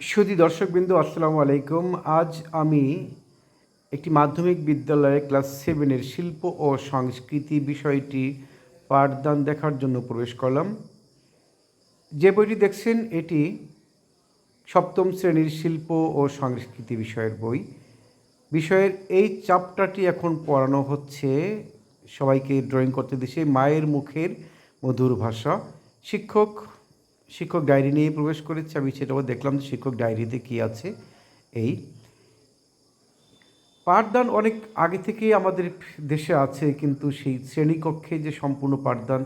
সুধী দর্শকবৃন্দ, আসসালামু আলাইকুম। আজ আমি একটি মাধ্যমিক বিদ্যালয়ে ক্লাস সেভেনের শিল্প ও সংস্কৃতি বিষয়টি পাঠদান দেখার জন্য প্রবেশ করলাম। যে বইটি দেখছেন, এটি সপ্তম শ্রেণির শিল্প ও সংস্কৃতি বিষয়ের বই। বিষয়ের এই চাপটাটি এখন পড়ানো হচ্ছে, সবাইকে ড্রয়িং করতে দিছে, মায়ের মুখের মধুর ভাষা। শিক্ষক শিক্ষক ডায়েরি নিয়ে প্রবেশ করেছে, আমি সেটাও দেখলাম যে শিক্ষক ডায়েরিতে কী আছে, এই। পাঠদান অনেক আগে থেকেই আমাদের দেশে আছে, কিন্তু সেই শ্রেণীকক্ষে যে সম্পূর্ণ পাঠদান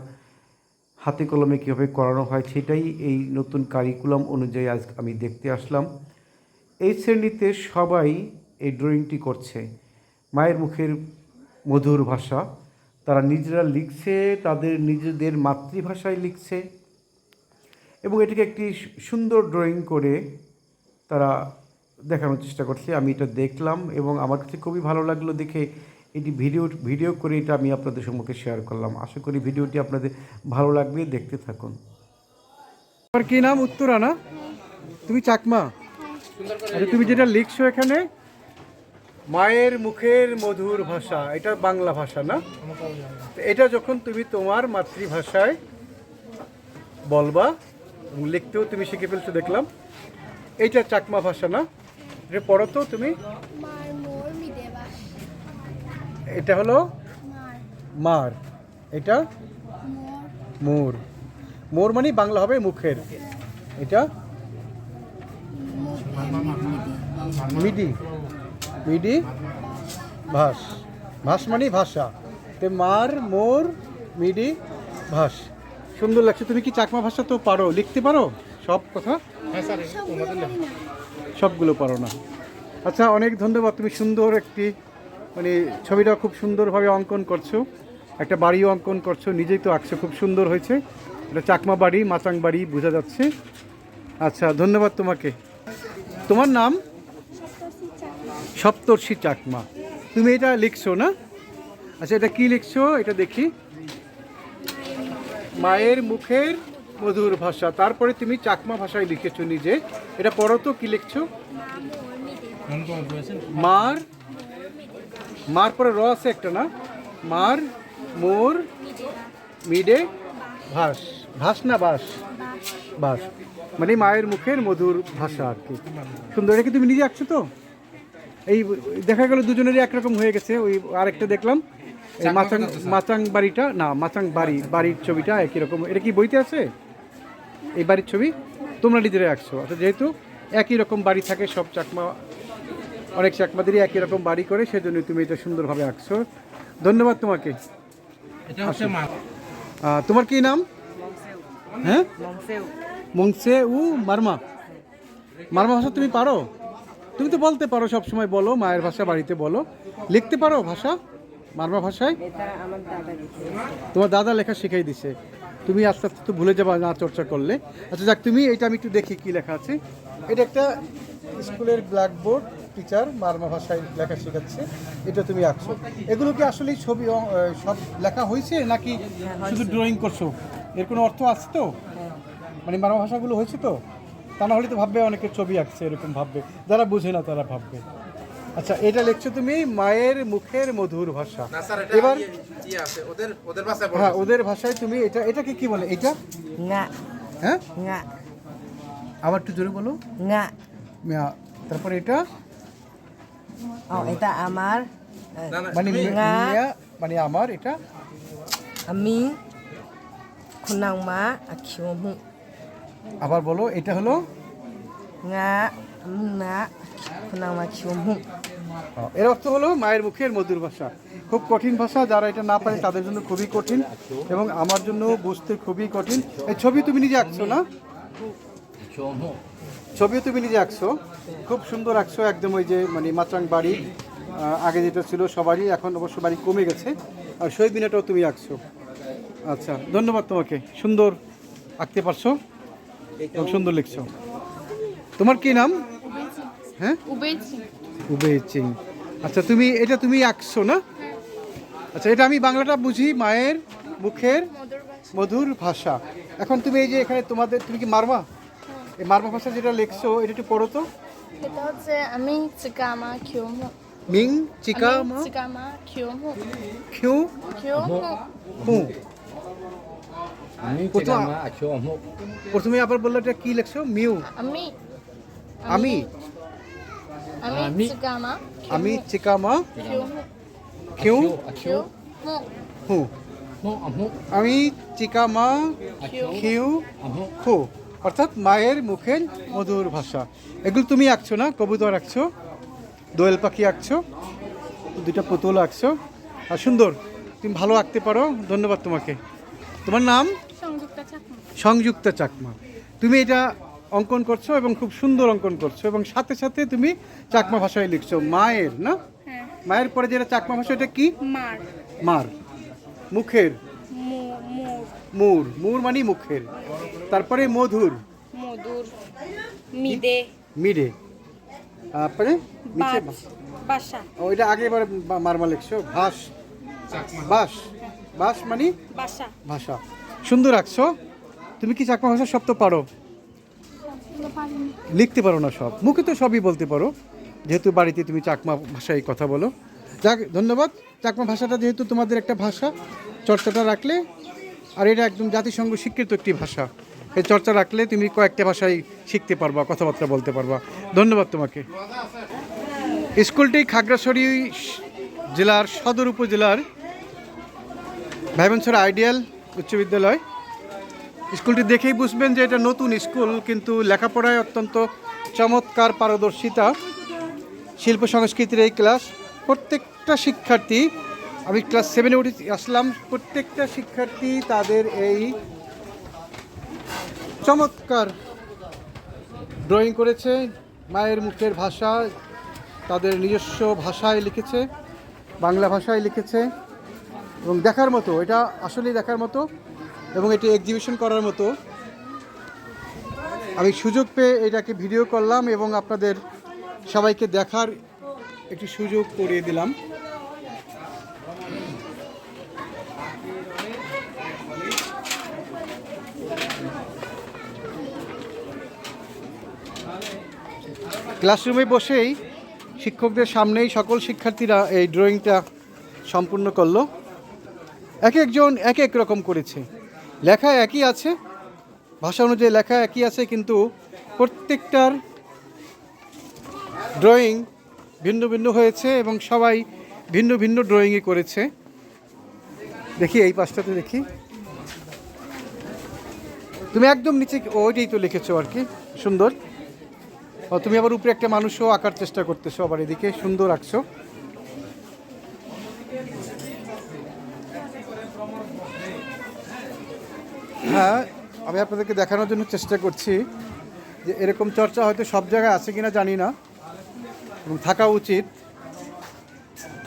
হাতে কলমে কীভাবে করানো হয় সেটাই এই নতুন কারিকুলাম অনুযায়ী আজ আমি দেখতে আসলাম। এই শ্রেণীতে সবাই এই ড্রয়িংটি করছে। মায়ের মুখের মধুর ভাষা। তারা নিজেরা লিখছে, তাদের নিজেদের মাতৃভাষায় লিখছে। এবং এটিকে একটি সুন্দর ড্রয়িং করে তারা দেখানোর চেষ্টা করছে। আমি এটা দেখলাম এবং আমার কাছে খুবই ভালো লাগল দেখে এটি ভিডিও ভিডিও করে এটা আমি আপনাদের সম্মুখে শেয়ার করলাম। আশা করি ভিডিওটি আপনাদের ভালো লাগবে, দেখতে থাকুন। তোমার কি নাম? উত্তরা না? তুমি চাকমা? আচ্ছা তুমি যেটা লিখছো এখানে, মায়ের মুখের মধুর ভাষা, এটা বাংলা ভাষা না? এটা যখন তুমি তোমার মাতৃভাষায় বলবা লিখতেও তুমি শিখে ফেলছো, দেখলাম। এইটা চাকমা ভাষা না? এটা পড়ো তো তুমি। এটা হলো? মার। এটা? মোর। মোর মানে বাংলা হবে মুখের। এটা? মিডি। মিডি? ভাস। ভাস মানে ভাষা। তে মার, মোর, মিডি, ভাস। সুন্দর লাগছে। তুমি কি চাকমা ভাষা তো পারো? লিখতে পারো? সব কথা? সবগুলো পারো না। আচ্ছা অনেক ধন্যবাদ। তুমি সুন্দর একটি মানে ছবিটা খুব সুন্দরভাবে অঙ্কন করছ। একটা বাড়িও অঙ্কন করছ। নিজেই তো আঁকছো। খুব সুন্দর হয়েছে। এটা চাকমা বাড়ি মাচাং বাড়ি বোঝা যাচ্ছে। আচ্ছা ধন্যবাদ তোমাকে। তোমার নাম? সপ্তর্ষি চাকমা। তুমি এটা লিখছো না? আচ্ছা এটা কি লিখছো? এটা দেখি। মায়ের মুখের মধুর ভাষা। তারপরে তুমি চাকমা ভাষায় লিখেছো নিজে। এটা পড়ো তো, কি লিখছো? মার মার পরে র আছে একটা না? মার, মোর, মিডে, ভাস। ভাস না বাস? বাস। মানে মায়ের মুখের মধুর ভাষা আর কি। সুন্দর, এটা কি তুমি নিজে আঁকছো তো? এই দেখা গেল দুজনেরই একরকম হয়ে গেছে, ওই আরেকটা দেখলাম। এই মাচাং মাচাং বাড়িটা না মাচাং বাড়ি বাড়ির ছবিটা একই রকম। এটা কি বইতে আছে? এই বাড়ির ছবি? তোমরা নিজেরাই আঁকছো। অর্থাৎ যেহেতু একই রকম বাড়ি থাকে সব চাকমা অনেক চাকমাদেরই একই রকম বাড়ি করে সেজন্য তুমি এটা সুন্দরভাবে আঁকছো। ধন্যবাদ তোমাকে। তোমার কি নাম? হ্যাঁ? মংসে উ মারমা। মারমা ভাষা তুমি পারো? তুমি তো বলতে পারো সব সময় বলো মায়ের ভাষা বাড়িতে বলো। লিখতে পারো ভাষা? মারমা ভাষায়? তোমার দাদা লেখা শিখাই দিছে। তুমি আস্তে আস্তে তো ভুলে যাবা না চর্চা করলে। আচ্ছা যাক তুমি এটা আমি একটু দেখি কি লেখা আছে। এটা একটা স্কুলের ব্ল্যাকবোর্ড টিচার মারমা ভাষায় লেখা শেখাচ্ছে। এটা তুমি আঁকছো। এগুলো কি আসলে ছবি সব লেখা হয়েছে নাকি শুধু ড্রয়িং করছ? এর কোনো অর্থ আছে তো? মানে মারমা ভাষাগুলো হয়েছে তো? তা না হলে তো ভাববে অনেকে ছবি আঁকছে এরকম ভাববে। যারা বুঝে না তারা ভাববে। আচ্ছা এটা লিখছো তুমি মায়ের মুখের মধুর ভাষা। না এটা এবার ইয়ে- ইয়ে আছে ওদের ওদের ভাষায় হ্যাঁ ওদের ভাষায় তুমি এটা এটাকে কি বলে? এটা? না। হ্যাঁ? nga আবার একটু জোরে বলো। না। মিয়া- তারপরে এটা? না না মানে মি- না। মানে আমার এটা? আমি kunang ma akyomu আবার বলো এটা হলো? না amna kunang ma akyomu এর অর্থ হলো মায়ের মুখের মধুর ভাষা। খুব কঠিন ভাষা যারা এটা না পারে তাদের জন্য খুবই কঠিন এবং আমার জন্য বুঝতে খুবই কঠিন। এই ছবি তুমি নিজে আঁকছো না? ছবিও তুমি নিজে আঁকছো? খুব সুন্দর আঁকছো একদম ওই যে মানে মাচাং বাড়ি। আগে যেটা ছিল সবারই এখন অবশ্য বাড়ি কমে গেছে। আর সেই বিনাটাও তুমি আঁকছো। আচ্ছা ধন্যবাদ তোমাকে। সুন্দর আঁকতে পারছ এবং সুন্দর লিখছো। তোমার কি নাম? হ্যাঁ? উবেদ সিং উবে চিং আচ্ছা তুমি এটা তুমি আঁকছো না? আচ্ছা এটা আমি বাংলাটা বুঝি মায়ের মুখের মধুর ভাষা। এখন তুমি এই যে এখানে তোমাদের তুমি কি মারমা? এই মারমা ভাষা যেটা লিখছো এটা একটু পড়ো তো। এটা হচ্ছে আমি চিকামা কিউমু মিং চিকা মা চিকামা কিউমু খিউ? কিউমু হু। আমি প্রথম- চিকামা আখিও প্রথমে আবার বলল এটা কি লিখছো? মিউ। আমি? আমি আমি চিকামা। আমি চিকা মা কিউমু খিউ আখিও কিউমু হু আমি চিকা মা কিউ খিউ খু অর্থাৎ মায়ের মুখের মধুর ভাষা। এগুলো তুমি আঁকছো না? কবুতর আঁকছো? দোয়েল পাখি আঁকছো? দুইটা পুতুল আঁকছো? আর সুন্দর। তুমি ভালো আঁকতে পারো। ধন্যবাদ তোমাকে। তোমার নাম? সংযুক্ত সংযুক্তা চাকমা। তুমি এটা অঙ্কন করছ এবং খুব সুন্দর অঙ্কন করছ এবং সাথে সাথে তুমি চাকমা ভাষায় লিখছো। মায়ের না? হ্যাঁ। মায়ের পরে যেটা চাকমা ভাষা এটা কি? মার। মার। মুখের? মু মুর মুর। মুর মানে মুখের। তারপরে মধুর? মধুর। মিদে। মিডে তারপরে? নিচে বাস। ওইটা আগে এবার মারমা লিখছো। ভাস। বাস। বাস মানে? বাসা। ভাষা। সুন্দর রাখছো তুমি কি চাকমা ভাষা সব তো পারো? লিখতে পারো না সব। মুখে তো সবই বলতে পারো। যেহেতু বাড়িতে তুমি চাকমা ভাষায় কথা বলো। যাক, ধন্যবাদ। চাকমা ভাষাটা যেহেতু তোমাদের একটা ভাষা, চর্চাটা রাখলে, আর এটা একদম জাতিসংঘ স্বীকৃত একটি ভাষা, এই চর্চা রাখলে তুমি কয়েকটা ভাষায় শিখতে পারবা, কথাবার্তা বলতে পারবা। ধন্যবাদ তোমাকে। স্কুলটি খাগড়াছড়ি জেলার সদর উপজেলার ভাইবনছড়া আইডিয়াল উচ্চ বিদ্যালয়। স্কুলটি দেখেই বুঝবেন যে এটা নতুন স্কুল, কিন্তু লেখাপড়ায় অত্যন্ত চমৎকার পারদর্শিতা। শিল্প সংস্কৃতির এই ক্লাস, প্রত্যেকটা শিক্ষার্থী, আমি ক্লাস সেভেনে উঠে আসলাম, প্রত্যেকটা শিক্ষার্থী তাদের এই চমৎকার ড্রয়িং করেছে, মায়ের মুখের ভাষা, তাদের নিজস্ব ভাষায় লিখেছে, বাংলা ভাষায় লিখেছে, এবং দেখার মতো, এটা আসলেই দেখার মতো। এবং এটি এক্সিবিশন করার মতো। আমি সুযোগ পেয়ে এটাকে ভিডিও করলাম এবং আপনাদের সবাইকে দেখার একটি সুযোগ করিয়ে দিলাম। ক্লাসরুমে বসেই শিক্ষকদের সামনেই সকল শিক্ষার্থীরা এই ড্রয়িংটা সম্পূর্ণ করল। এক একজন এক এক রকম করেছে। লেখা একই আছে, ভাষা অনুযায়ী লেখা একই আছে, কিন্তু প্রত্যেকটার ড্রয়িং ভিন্ন ভিন্ন হয়েছে এবং সবাই ভিন্ন ভিন্ন ড্রয়িংই করেছে। দেখি এই পাশটাতে দেখি। তুমি একদম নিচে ওইটাই তো লিখেছো আর কি, সুন্দর। তুমি আবার উপরে একটা মানুষও আঁকার চেষ্টা করতেছো, আবার এদিকে সুন্দর আঁকছো। হ্যাঁ আমি আপনাদেরকে দেখানোর জন্য চেষ্টা করছি যে এরকম চর্চা হয়তো সব জায়গায় আছে কিনা জানি না। এবং থাকা উচিত।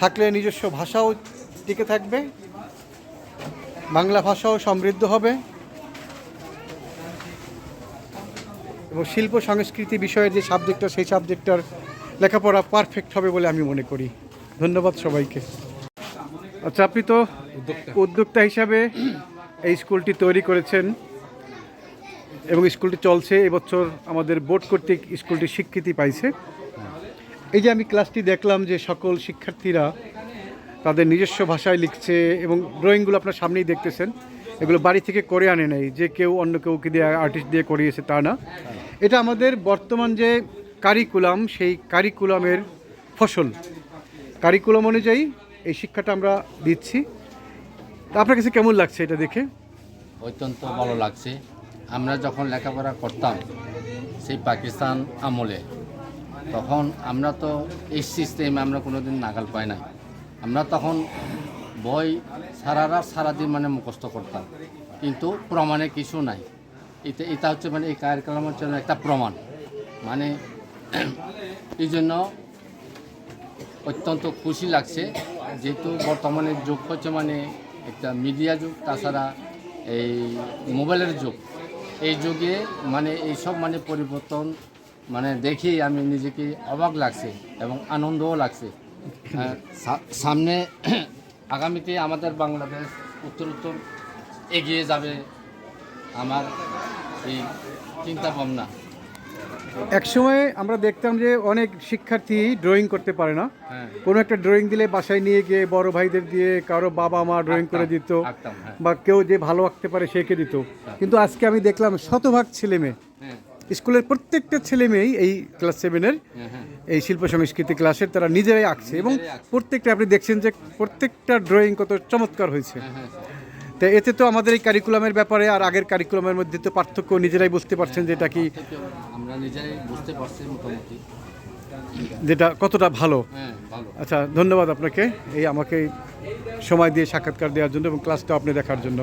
থাকলে নিজস্ব ভাষাও টিকে থাকবে। বাংলা ভাষাও সমৃদ্ধ হবে। এবং শিল্প সংস্কৃতি বিষয়ের যে সাবজেক্টটা সেই সাবজেক্টটার লেখাপড়া পারফেক্ট হবে বলে আমি মনে করি। ধন্যবাদ সবাইকে। আচ্ছা আপনি তো উদ্যোক্তা। হিসাবে এই স্কুলটি তৈরি করেছেন এবং স্কুলটি চলছে এবছর আমাদের বোর্ড কর্তৃক স্কুলটি স্বীকৃতি পাইছে। এই যে আমি ক্লাসটি দেখলাম যে সকল শিক্ষার্থীরা তাদের নিজস্ব ভাষায় লিখছে এবং ড্রয়িংগুলো আপনার সামনেই দেখতেছেন, এগুলো বাড়ি থেকে করে আনে নাই, যে কেউ অন্য কেউকে দিয়ে আর্টিস্ট দিয়ে করিয়েছে তা না। এটা আমাদের বর্তমান যে কারিকুলাম, সেই কারিকুলামের ফসল। কারিকুলাম অনুযায়ী এই শিক্ষাটা আমরা দিচ্ছি। আপনার কাছে কেমন লাগছে এটা দেখে? অত্যন্ত ভালো লাগছে। আমরা যখন লেখাপড়া করতাম সেই পাকিস্তান আমলে, তখন আমরা তো এই সিস্টেম আমরা কোনোদিন নাগাল পাই নাই। আমরা তখন বই সারা রাত সারাদিন মানে মুখস্থ করতাম। কিন্তু প্রমাণে কিছু নাই। এটা এটা হচ্ছে মানে এই কার্যক্রম জন্য একটা প্রমাণ। মানে এই জন্য অত্যন্ত খুশি লাগছে। যেহেতু বর্তমানে যুগ হচ্ছে মানে একটা মিডিয়া যুগ তাছাড়া এই মোবাইলের যুগ। এই যুগে মানে এইসব মানে পরিবর্তন মানে দেখে আমি নিজেকে অবাক লাগছে এবং আনন্দও লাগছে। আহ, সামনে আগামীতে আমাদের বাংলাদেশ উত্তর উত্তর এগিয়ে যাবে আমার এই চিন্তা ভাবনা। একসময় আমরা দেখতাম যে অনেক শিক্ষার্থী ড্রয়িং করতে পারে না। হ্যাঁ। কোনো একটা ড্রয়িং দিলে বাসায় নিয়ে গিয়ে বড় ভাইদের দিয়ে কারও বাবা মা ড্রয়িং করে দিত হ্যাঁ। বা কেউ যে ভালো আঁকতে পারে সেকে দিত। কিন্তু আজকে আমি দেখলাম শতভাগ ছেলে মেয়ে। হ্যাঁ। স্কুলের প্রত্যেকটা ছেলে মেয়েই এই ক্লাস সেভেনের এই শিল্প সংস্কৃতি ক্লাসের তারা নিজেরাই আঁকছে এবং প্রত্যেকটা আপনি দেখছেন যে প্রত্যেকটা ড্রয়িং কত চমৎকার হয়েছে। হ্যাঁ হ্যাঁ। তো এতে তো আমাদের এই কারিকুলামের ব্যাপারে আর আগের কারিকুলামের মধ্যে তো পার্থক্য নিজেরাই বুঝতে পারছেন যেটা কি আমরা নিজেরাই বুঝতে পারছি মোটামুটি। যেটা কতটা ভালো। হ্যাঁ ভালো। আচ্ছা ধন্যবাদ আপনাকে এই আমাকে সময় দিয়ে সাক্ষাৎকার দেওয়ার জন্য এবং ক্লাসটা আপনি দেখার জন্য।